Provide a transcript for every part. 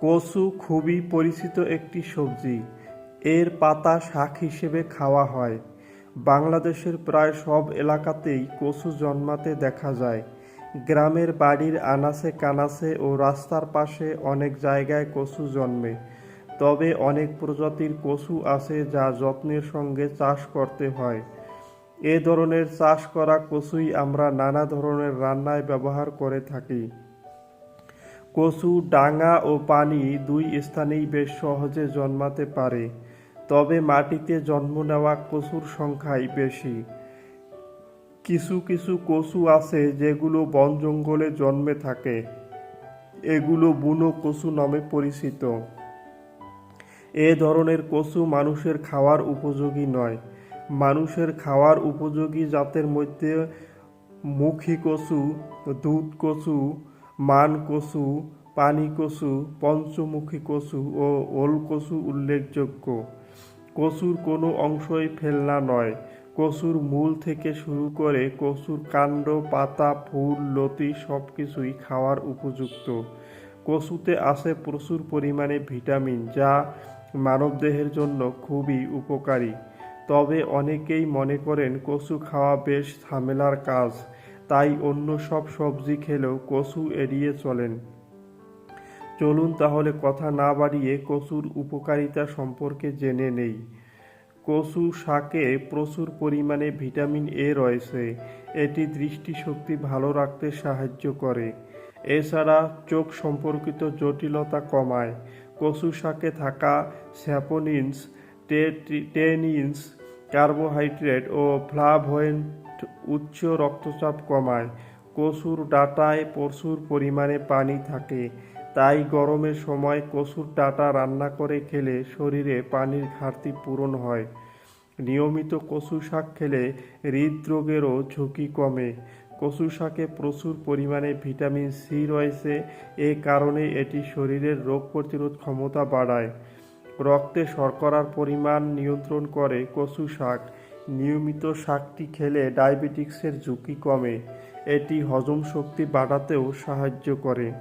কচু খুবই পরিচিত একটি সবজি। এর পাতা শাক হিসেবে খাওয়া হয়। বাংলাদেশের প্রায় সব এলাকাতেই কচু জন্মাতে দেখা যায়। গ্রামের বাড়ির আনাচে কানাচে ও রাস্তার পাশে অনেক জায়গায় কচু জন্মে। তবে অনেক প্রজাতির কচু আছে যা যত্নের সঙ্গে চাষ করতে হয়। এ ধরনের চাষ করা কচুই আমরা নানা ধরনের রান্নায় ব্যবহার করে থাকি। কচু, ডাঙা ও পানি দুই স্থানেই বেশ সহজে জন্মাতে পারে। তবে মাটিতে জন্ম নেওয়া কচুর সংখ্যাই বেশি। কিছু কিছু কচু আছে যেগুলো বন জঙ্গলে জন্মে থাকে। এগুলো বুনো কচু নামে পরিচিত। এ ধরনের কচু মানুষের খাওয়ার উপযোগী নয়। মানুষের খাওয়ার উপযোগী জাতের মধ্যে মুখী কচু, দুধ কচু মান কচু পানি পঞ্চমুখী কচু ও ওল কচু উল্লেখযোগ্য। কচুর কোনো অংশই ফেলনা নয়। কচুর মূল থেকে শুরু করে কচুর কাণ্ড, পাতা, ফুল, লতি সব কিছুই খাওয়ার উপযুক্ত। কচুতে আছে প্রচুর পরিমাণে ভিটামিন, যা মানবদেহের জন্য খুবই উপকারী। তবে অনেকেই মনে করেন কচু খাওয়া বেশ ঝামেলার কাজ। তাই অন্য সব সবজি খেলেও কচু এড়িয়ে চলেন। চলুন তাহলে কথা না বাড়িয়ে কচুর উপকারিতা সম্পর্কে জেনে নেই। কচু শাকে প্রচুর পরিমাণে ভিটামিন এ রয়েছে। এটি দৃষ্টিশক্তি ভালো রাখতে সাহায্য করে। এছাড়া চোখ সম্পর্কিত জটিলতা কমায়। কচু শাকে থাকা স্যাপোনিনস টেনিনস, কার্বোহাইড্রেট ও ফ্লাভোয়েন্ট উচ্চ রক্তচাপ কমায়। কচুর ডাঁটায় প্রচুর পরিমাণে পানি থাকে। তাই গরমের সময় কচুর ডাঁটা রান্না করে খেলে শরীরে পানির ঘাটতি পূরণ হয়। নিয়মিত কচু শাক খেলে হৃদরোগেরও ঝুঁকি কমে। কচু শাকে প্রচুর পরিমাণে ভিটামিন সি রয়েছে। এ কারণে এটি শরীরের রোগ প্রতিরোধ ক্ষমতা বাড়ায়। রক্তে শর্করার পরিমাণ নিয়ন্ত্রণ করে কচু শাক। নিয়মিত শাকটি খেলে ডায়াবেটিক্সের ঝুঁকি কমে। এটি হজম শক্তি বাড়াতেও সাহায্য করে।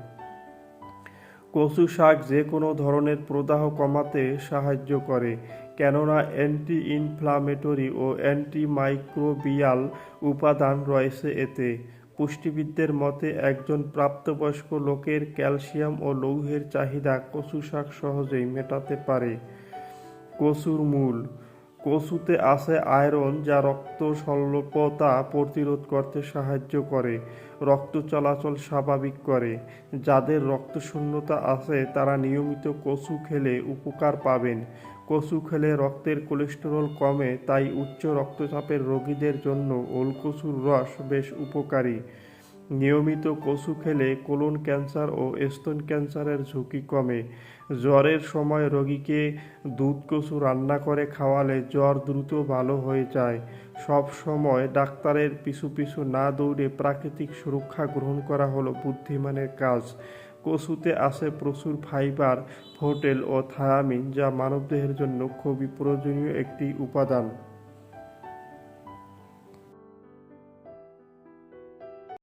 কচু শাক যে কোনো ধরনের প্রদাহ কমাতে সাহায্য করে, কেননা অ্যান্টি ইনফ্লামেটরি ও অ্যান্টিমাইক্রোবিয়াল উপাদান রয়েছে এতে। পুষ্টিবিদদের মতে, একজন প্রাপ্তবয়স্ক লোকের ক্যালসিয়াম ও লৌহের চাহিদা কচু শাক সহজেই মেটাতে পারে। কচুর মূল কচুতে আছে আয়রন যা রক্ত স্বল্পতা প্রতিরোধ করতে সাহায্য করে, রক্ত চলাচল স্বাভাবিক করে। যাদের রক্তশূন্যতা আছে, তারা নিয়মিত কচু খেলে উপকার পাবেন। কচু খেলে রক্তের কোলেস্টেরল কমে, তাই উচ্চ রক্তচাপের রোগীদের জন্য ওলকচুর রস বেশ উপকারী। নিয়মিত কচু খেলে কোলন ক্যান্সার ও স্তন ক্যান্সারের ঝুঁকি কমে। জ্বরের সময় রোগীকে দুধ কচু রান্না করে খাওয়ালে জ্বর দ্রুত ভালো হয়ে যায়। সব সময় ডাক্তারের পিছু পিছু না দৌড়ে প্রাকৃতিক সুরক্ষা গ্রহণ করা হলো বুদ্ধিমানের কাজ। কচুতে আছে প্রচুর ফাইবার ফোটেল ও থায়ামিন যা মানবদেহের জন্য খুবই প্রয়োজনীয় একটি উপাদান।